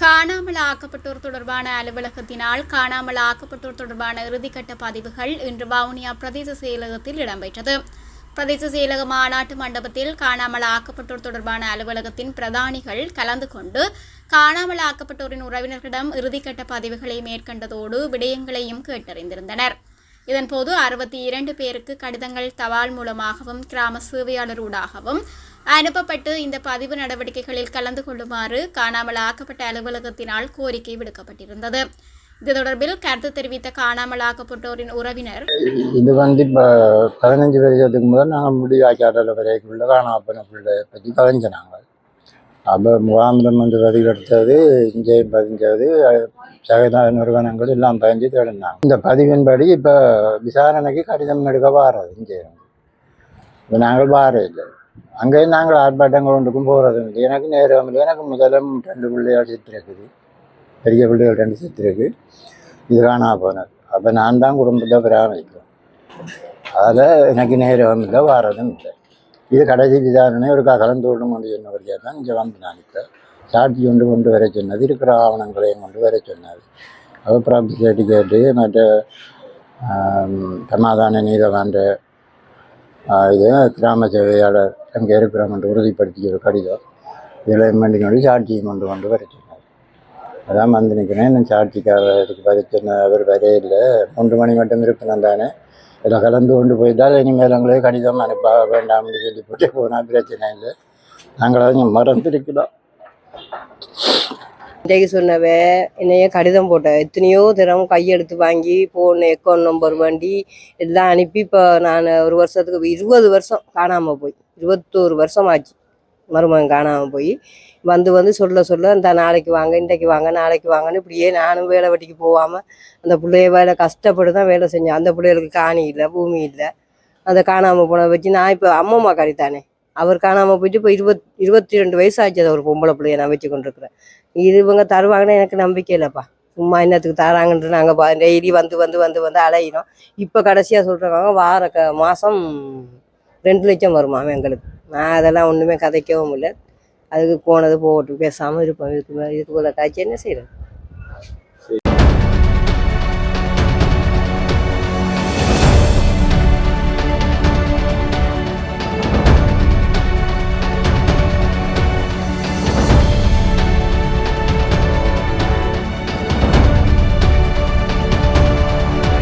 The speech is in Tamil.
காணாமல் ஆக்கப்பட்டோர் தொடர்பான அலுவலகத்தினால் காணாமல் ஆக்கப்பட்டோர் தொடர்பான இறுதிக்கட்ட பதிவுகள் இன்று வவுனியா பிரதேச செயலகத்தில் இடம்பெற்றது. பிரதேச செயலக மாநாட்டு மண்டபத்தில் காணாமல் ஆக்கப்பட்டோர் தொடர்பான அலுவலகத்தின் பிரதானிகள் கலந்து கொண்டு காணாமல் ஆக்கப்பட்டோரின் உறவினர்களிடம் இறுதிக்கட்ட பதிவுகளை மேற்கண்டதோடு விடயங்களையும் கேட்டறிந்திருந்தனர். இதன்போது அறுபத்தி இரண்டு பேருக்கு கடிதங்கள் தபால் மூலமாகவும் கிராம சேவையாளரூடாகவும் அனுப்பப்பட்டு இந்த பதிவு நடவடிக்கைகளில் கலந்து கொள்ளுமாறு காணாமல் ஆக்கப்பட்ட அலுவலகத்தினால் கோரிக்கை விடுக்கப்பட்டிருந்தது. இது தொடர்பில் கருத்து தெரிவித்த காணாமல் ஆக்கப்பட்டோரின் உறவினர் இது வந்து இப்போ பதினஞ்சு வருஷத்துக்கு முதல் நாங்கள் முடிவாக்காட்டில் வரைக்குள்ள காணாப்பன பிள்ளை பற்றி பதிஞ்ச நாங்கள். அப்போ முகாமிடம் வந்து பதிவெடுத்தது இங்கேயும் பதிஞ்சது சகத நிறுவனங்கள் எல்லாம் பதிஞ்சு தேடினாங்க. இந்த பதிவின்படி இப்போ விசாரணைக்கு கடிதம் எடுக்க வாரது இங்கே. இப்போ நாங்கள் வார இல்லை அங்கேயும் நாங்கள் ஆர்ப்பாட்டங்கள் ஒன்றுக்கும் போகிறது இல்லை. எனக்கு நேரம் இல்லை. எனக்கு முதலும் ரெண்டு பிள்ளைகள் செத்து இருக்குது பெரிய பிள்ளைகள் ரெண்டு செத்து இருக்கு இது காணா போனது. அப்போ நான் தான் குடும்பத்தை பராமரிக்கிறேன். அதில் எனக்கு நேரம் இல்லை வாரதும் இல்லை. இது கடைசி விசாரணை ஒரு கலந்து கொண்டு கொண்டு தான் இங்கே வந்து நான் இப்போ சாட்சி கொண்டு கொண்டு வர சொன்னது இருக்கிற ஆவணங்களையும் கொண்டு வர சொன்னார். அவர் கேட்டு கேட்டு மற்ற சமாதான நீதவான்ற இது கிராம சேவையாளர் அங்கே என்று உறுதிப்படுத்திய ஒரு கடிதம். இதில் வேண்டி கொண்டு சாட்சியும் கொண்டு கொண்டு வர சொன்னார். அதான் வந்து நிற்கிறேன் சாட்சிக்காரருக்கு சாட்சிக்காக வர சொன்ன அவர் வரையில்லை. மூன்று மணி மட்டும் இருக்கணும் தானே. இதில் கலந்து கொண்டு போயிட்டால் இனிமேல் எங்களே கடிதம் அனுப்ப வேண்டாம்னு சொல்லி போட்டு போனால் பிரச்சனை இல்லை. நாங்கள் அதை மறந்துருக்கிறோம். இன்றைக்கு சொன்னவ என்னைய கடிதம் போட்ட எத்தனையோ தினம் கையெழுத்து வாங்கி ஃபோன் அக்கௌண்ட் நம்பர் வண்டி எல்லாம் அனுப்பி இப்போ நான் ஒரு வருஷத்துக்கு இருபது வருஷம் காணாமல் போய் இருபத்தோரு வருஷம் ஆச்சு மருமகன் காணாமல் போய் வந்து வந்து சொல்ல சொல்ல இந்த நாளைக்கு வாங்க இன்றைக்கு வாங்க நாளைக்கு வாங்கன்னு இப்படியே நானும் வேலை வெட்டிக்கு போகாமல் அந்த பிள்ளைய வேலை கஷ்டப்பட்டு தான் வேலை செஞ்சேன். அந்த பிள்ளைகளுக்கு காணி இல்லை பூமி இல்லை. அந்த காணாமல் போன வச்சு நான் இப்போ அம்மம்மா கறித்தானே அவர் காணாமல் போயிட்டு இப்போ இருபத் இருபத்தி ரெண்டு வயசு ஆச்சு ஒரு பொம்பளை பிள்ளைய நான் வச்சு கொண்டிருக்கிறேன். இது இவங்க தருவாங்கன்னு எனக்கு நம்பிக்கை இல்லைப்பா. சும்மா என்னத்துக்கு தராங்கன்ட்டு நாங்கள் பா டெய்லி வந்து வந்து வந்து வந்து அலையினோம் இப்போ கடைசியாக சொல்கிறாங்க வார க மாதம் ரெண்டு லட்சம் வருமாம் எங்களுக்கு. நான் அதெல்லாம் ஒன்றுமே கதைக்கவும் இல்லை. அதுக்கு போனது போகட்டும் பேசாமல் இருப்போம். இதுக்கு மேலே இதுக்கு போல காய்ச்சி என்ன செய்கிறது